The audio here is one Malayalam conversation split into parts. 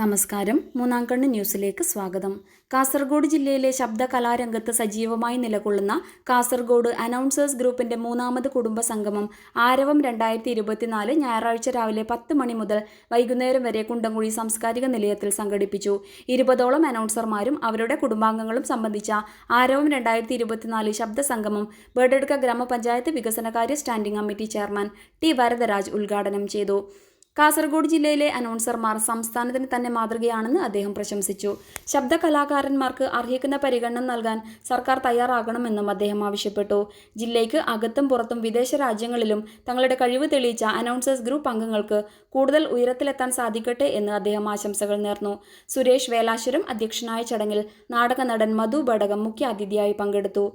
നമസ്കാരം. മൂന്നാം കണ്ണ് ന്യൂസിലേക്ക് സ്വാഗതം. കാസർഗോഡ് ജില്ലയിലെ ശബ്ദ കലാരംഗത്ത് സജീവമായി നിലകൊള്ളുന്ന കാസർഗോഡ് അനൗൺസേഴ്സ് ഗ്രൂപ്പിന്റെ മൂന്നാമത് കുടുംബ സംഗമം ആരവം രണ്ടായിരത്തി ഇരുപത്തിനാല് ഞായറാഴ്ച രാവിലെ പത്ത് മണി മുതൽ വൈകുന്നേരം വരെ കുണ്ടംകുഴി സാംസ്കാരിക നിലയത്തിൽ സംഘടിപ്പിച്ചു. ഇരുപതോളം അനൗൺസർമാരും അവരുടെ കുടുംബാംഗങ്ങളും സംബന്ധിച്ച ആരവം രണ്ടായിരത്തി ഇരുപത്തിനാല് ശബ്ദ സംഗമം ബേഡെടുക്ക ഗ്രാമപഞ്ചായത്ത് വികസനകാര്യ standing committee chairman T Varadaraj ഉദ്ഘാടനം ചെയ്തു. കാസർഗോഡ് ജില്ലയിലെ അനൗൺസർമാർ സംസ്ഥാനത്തിന് തന്നെ മാതൃകയാണെന്ന് അദ്ദേഹം പ്രശംസിച്ചു. ശബ്ദ കലാകാരന്മാർക്ക് അർഹിക്കുന്ന പരിഗണന നൽകാൻ സർക്കാർ തയ്യാറാകണമെന്നും അദ്ദേഹം ആവശ്യപ്പെട്ടു. ജില്ലയ്ക്ക് അകത്തും പുറത്തും വിദേശ രാജ്യങ്ങളിലും തങ്ങളുടെ കഴിവ് തെളിയിച്ച അനൗൺസേഴ്സ് ഗ്രൂപ്പ് അംഗങ്ങൾക്ക് കൂടുതൽ ഉയരത്തിലെത്താൻ സാധിക്കട്ടെ എന്ന് അദ്ദേഹം ആശംസകൾ നേർന്നു. സുരേഷ് വേലാശ്വരം അധ്യക്ഷനായ ചടങ്ങിൽ നാടക നടൻ മധു ബടകം മുഖ്യ അതിഥിയായി പങ്കെടുത്തു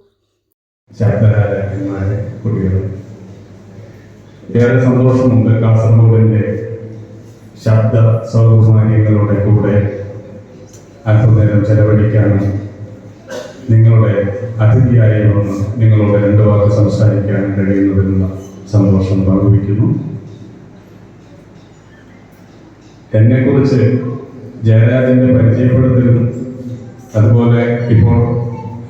ഏറെ സന്തോഷമുണ്ട് കാസർഗോഡിന്റെ ശബ്ദ സൗകര്യങ്ങളുടെ കൂടെ അല്പനേരം ചെലവഴിക്കാനും നിങ്ങളുടെ അതിഥിയായി വന്ന് നിങ്ങളോട് രണ്ടു വാക്ക് സംസാരിക്കാനും കഴിയുന്നതിനുള്ള സന്തോഷം പങ്കുവയ്ക്കുന്നു. എന്നെക്കുറിച്ച് ജയരാജന്റെ പരിചയപ്പെടുത്തലും അതുപോലെ ഇപ്പോൾ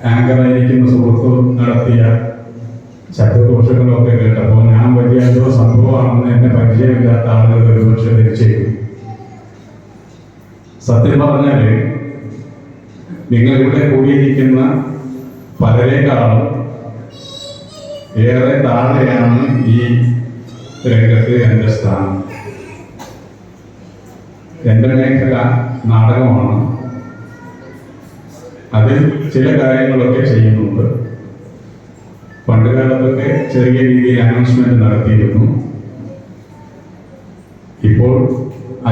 ആങ്കറായിരിക്കുന്ന സുഹൃത്തു നടത്തിയ ശബ്ദദോഷങ്ങളൊക്കെ കേട്ടപ്പോൾ ഞാൻ വലിയ എന്തോ സംഭവമാണെന്ന് എന്നെ പരിചയമില്ലാത്ത ആളുകൾ ഒരുപക്ഷെ ധരിച്ചേക്കും സത്യം പറഞ്ഞാൽ നിങ്ങൾ ഇവിടെ കൂടിയിരിക്കുന്ന പലരെക്കാളും ഏറെ താഴെയാണ് ഈ രംഗത്ത് എന്റെ സ്ഥാനം. എന്റെ മേഖല നാടകമാണ്. അതിൽ ചില കാര്യങ്ങളൊക്കെ ചെയ്യുന്നുണ്ട്. പണ്ട് കാലത്തൊക്കെ ചെറിയ രീതിയിൽ അനൗൺസ്മെന്റ് നടത്തിയിരുന്നു. ഇപ്പോൾ ആ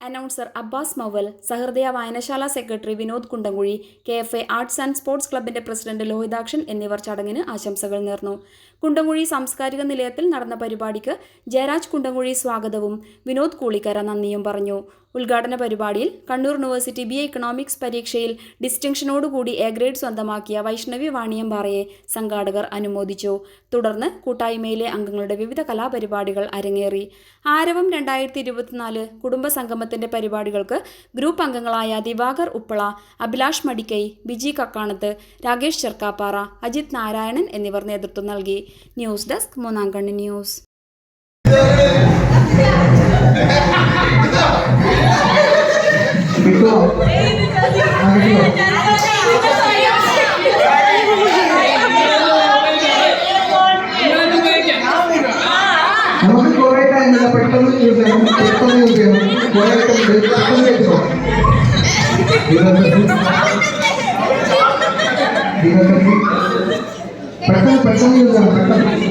അനൗൺസർ അബ്ബാസ് മൗവൽ സഹൃദയ വായനശാല secretary Vinod Kundamkuzhi K F A arts and sports ക്ലബിന്റെ പ്രസിഡന്റ് ലോഹിതാക്ഷൻ എന്നിവർ ചടങ്ങിന് ആശംസകൾ നേർന്നു. കുണ്ടംകുഴി സാംസ്കാരിക നിലയത്തിൽ നടന്ന പരിപാടിക്ക് ജയരാജ് കുണ്ടംകുഴി സ്വാഗതവും വിനോദ് കൂളിക്കര നന്ദിയും പറഞ്ഞു. ഉദ്ഘാടന പരിപാടിയിൽ കണ്ണൂർ യൂണിവേഴ്സിറ്റി ബി എക്കണോമിക്സ് പരീക്ഷയിൽ ഡിസ്റ്റിങ്ഷനോടുകൂടി എ ഗ്രേഡ് സ്വന്തമാക്കിയ വൈഷ്ണവി വാണിയമ്പാറയെ സംഘാടകർ അനുമോദിച്ചു. തുടർന്ന് കൂട്ടായ്മയിലെ അംഗങ്ങളുടെ വിവിധ കലാപരിപാടികൾ അരങ്ങേറി. ആരവം രണ്ടായിരത്തി ഇരുപത്തിനാല് കുടുംബ സംഗമത്തിന്റെ പരിപാടികൾക്ക് ഗ്രൂപ്പ് അംഗങ്ങളായ ദിവാകർ ഉപ്പള അഭിലാഷ് മടിക്കൈ ബിജി കക്കാണത്ത് രാകേഷ് ചെർക്കാപ്പാറ അജിത് നാരായണൻ എന്നിവർ നേതൃത്വം നൽകി. ന്യൂസ് ഡെസ്ക് മൂന്നാം കണ്ണി ന്യൂസ്. పెట్టండి పెట్టండి పెట్టండి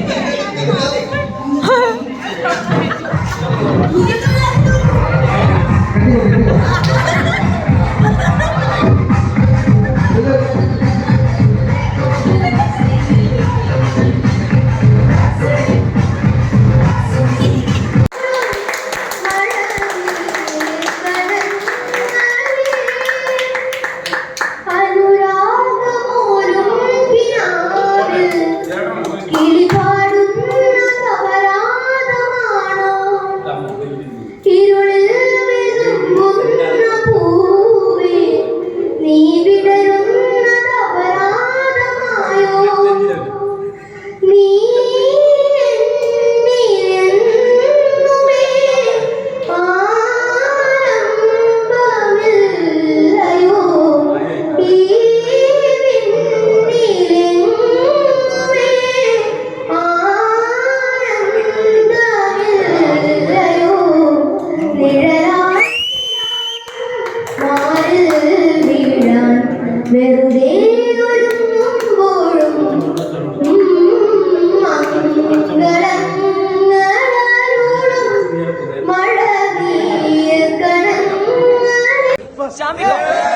加美团